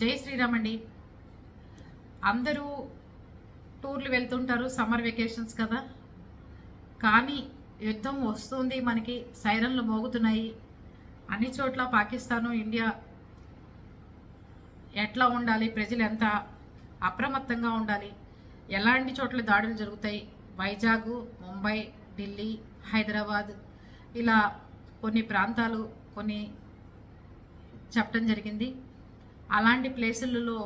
జై శ్రీరామ్ అండి. అందరూ టూర్లు వెళ్తుంటారు సమ్మర్ వెకేషన్స్ కదా. కానీ యుద్ధం వస్తుంది మనకి సైరన్లు మోగుతున్నాయి. అన్ని చోట్ల పాకిస్తాను ఇండియా ఎట్లా ఉండాలి ప్రజలు ఎంత అప్రమత్తంగా ఉండాలి ఎలాంటి చోట్ల దాడులు జరుగుతాయి వైజాగ్ ముంబై ఢిల్లీ హైదరాబాద్ ఇలా కొన్ని ప్రాంతాలు కొన్ని చెప్పడం జరిగింది. అలాంటి ప్లేసులలో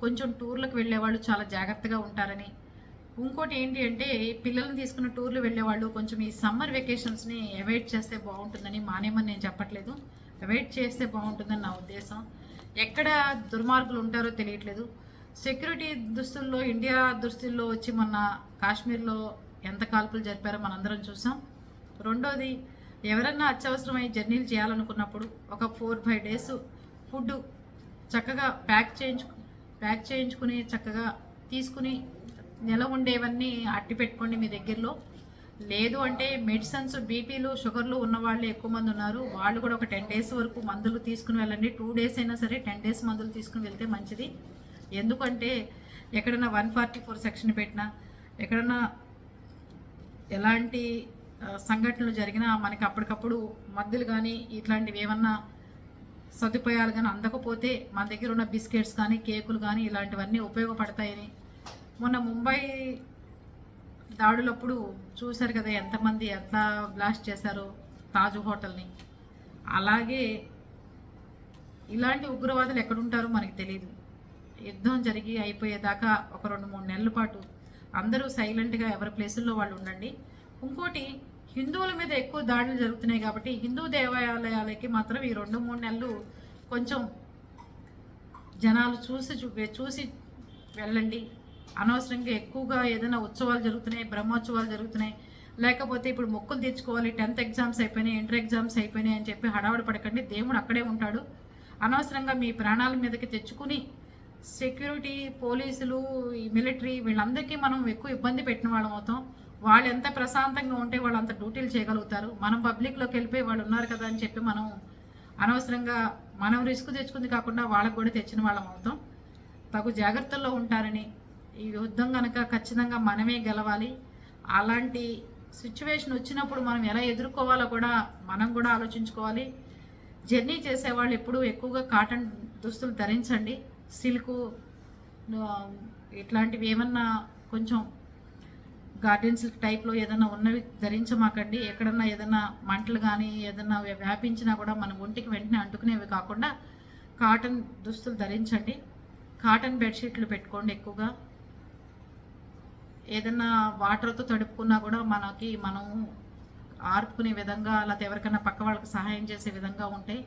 కొంచెం టూర్లకు వెళ్ళేవాళ్ళు చాలా జాగ్రత్తగా ఉంటారని. ఇంకోటి ఏంటి అంటే పిల్లల్ని తీసుకున్న టూర్లు వెళ్ళేవాళ్ళు కొంచెం ఈ సమ్మర్ వెకేషన్స్ని అవాయిడ్ చేస్తే బాగుంటుందని మానేమని నేను చెప్పట్లేదు. అవాయిడ్ చేస్తే బాగుంటుందని నా ఉద్దేశం. ఎక్కడ దుర్మార్గులు ఉంటారో తెలియట్లేదు. సెక్యూరిటీ దుస్తుల్లో ఇండియా దుస్తుల్లో వచ్చి మొన్న కాశ్మీర్లో ఎంత కాల్పులు జరిపారో మనందరం చూసాం. రెండోది ఎవరన్నా అత్యవసరమై జర్నీలు చేయాలనుకున్నప్పుడు ఒక ఫోర్ ఫైవ్ డేస్ ఫుడ్ చక్కగా ప్యాక్ చేయించు ప్యాక్ చేయించుకుని చక్కగా తీసుకుని నెల ఉండేవన్నీ అట్టి పెట్టుకోండి మీ దగ్గరలో. లేదు అంటే మెడిసిన్స్ బీపీలు షుగర్లు ఉన్న వాళ్ళు ఎక్కువ మంది ఉన్నారు. వాళ్ళు కూడా ఒక టెన్ డేస్ వరకు మందులు తీసుకుని వెళ్ళండి. టూ డేస్ అయినా సరే టెన్ డేస్ మందులు తీసుకుని వెళ్తే మంచిది. ఎందుకంటే ఎక్కడైనా వన్ ఫార్టీ ఫోర్ సెక్షన్ పెట్టినా ఎక్కడన్నా ఎలాంటి సంఘటనలు జరిగినా మనకి అప్పటికప్పుడు మందులు కానీ ఇట్లాంటివి ఏమన్నా సదుపాయాలు కానీ అందకపోతే మన దగ్గర ఉన్న బిస్కెట్స్ కానీ కేకులు కానీ ఇలాంటివన్నీ ఉపయోగపడతాయని. మొన్న ముంబై దాడులప్పుడు చూశారు కదా ఎంతమంది ఎంత బ్లాస్ట్ చేశారో తాజ్ హోటల్ని. అలాగే ఇలాంటి ఉగ్రవాదులు ఎక్కడుంటారో మనకి తెలియదు యుద్ధం జరిగి అయిపోయేదాకా ఒక రెండు మూడు నెలల పాటు అందరూ సైలెంట్గా ఎవరి ప్లేసుల్లో వాళ్ళు ఉండండి. ఇంకోటి హిందువుల మీద ఎక్కువ దాడులు జరుగుతున్నాయి కాబట్టి హిందూ దేవాలయాలకి మాత్రం ఈ రెండు మూడు నెలలు కొంచెం జనాలు చూసి చూ చూసి వెళ్ళండి. అనవసరంగా ఎక్కువగా ఏదైనా ఉత్సవాలు జరుగుతున్నాయి బ్రహ్మోత్సవాలు జరుగుతున్నాయి. లేకపోతే ఇప్పుడు మొక్కులు తీర్చుకోవాలి టెన్త్ ఎగ్జామ్స్ అయిపోయినాయి ఇంటర్ ఎగ్జామ్స్ అయిపోయినాయి అని చెప్పి హడావుడి పడకండి. దేవుడు అక్కడే ఉంటాడు. అనవసరంగా మీ ప్రాణాల మీదకి తెచ్చుకుని సెక్యూరిటీ పోలీసులు ఈ మిలిటరీ వీళ్ళందరికీ మనం ఎక్కువ ఇబ్బంది పెట్టిన వాళ్ళం అవుతాం. వాళ్ళు ఎంత ప్రశాంతంగా ఉంటే వాళ్ళు అంత డ్యూటీలు చేయగలుగుతారు. మనం పబ్లిక్లోకి వెళ్ళిపోయి వాళ్ళు ఉన్నారు కదా అని చెప్పి మనం అనవసరంగా మనం రిస్క్ తెచ్చుకుంది కాకుండా వాళ్ళకు కూడా తెచ్చిన వాళ్ళం అవుతాం. తగు జాగ్రత్తల్లో ఉంటారని ఈ యుద్ధం కనుక ఖచ్చితంగా మనమే గెలవాలి. అలాంటి సిచ్యువేషన్ వచ్చినప్పుడు మనం ఎలా ఎదుర్కోవాలో కూడా మనం కూడా ఆలోచించుకోవాలి. జర్నీ చేసేవాళ్ళు ఎప్పుడూ ఎక్కువగా కాటన్ దుస్తులు ధరించండి. సిల్కు ఇట్లాంటివి ఏమన్నా కొంచెం గార్డెన్స్ టైప్లో ఏదైనా ఉన్నవి ధరించమాకండి. ఎక్కడన్నా ఏదైనా మంటలు కానీ ఏదైనా వ్యాపించినా కూడా మన ఒంటికి వెంటనే అంటుకునేవి కాకుండా కాటన్ దుస్తులు ధరించండి. కాటన్ బెడ్షీట్లు పెట్టుకోండి ఎక్కువగా. ఏదైనా వాటర్తో తడుపుకున్నా కూడా మనకి మనం ఆర్పుకునే విధంగా లేకపోతే ఎవరికైనా పక్క వాళ్ళకి సహాయం చేసే విధంగా ఉంటాయి.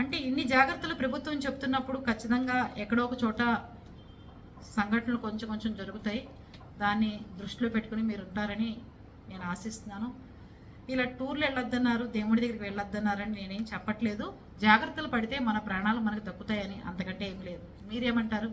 అంటే ఇన్ని జాగ్రత్తలు ప్రభుత్వం చెప్తున్నప్పుడు ఖచ్చితంగా ఎక్కడో ఒక చోట సంఘటనలు కొంచెం కొంచెం జరుగుతాయి. దాన్ని దృష్టిలో పెట్టుకుని మీరు ఉంటారని నేను ఆశిస్తున్నాను. ఇలా టూర్లు వెళ్ళొద్దన్నారు దేవుడి దగ్గరికి వెళ్ళొద్దన్నారని నేనేం చెప్పట్లేదు. జాగ్రత్తలు పడితే మన ప్రాణాలు మనకు దక్కుతాయని అంతకంటే ఏం లేదు. మీరేమంటారు?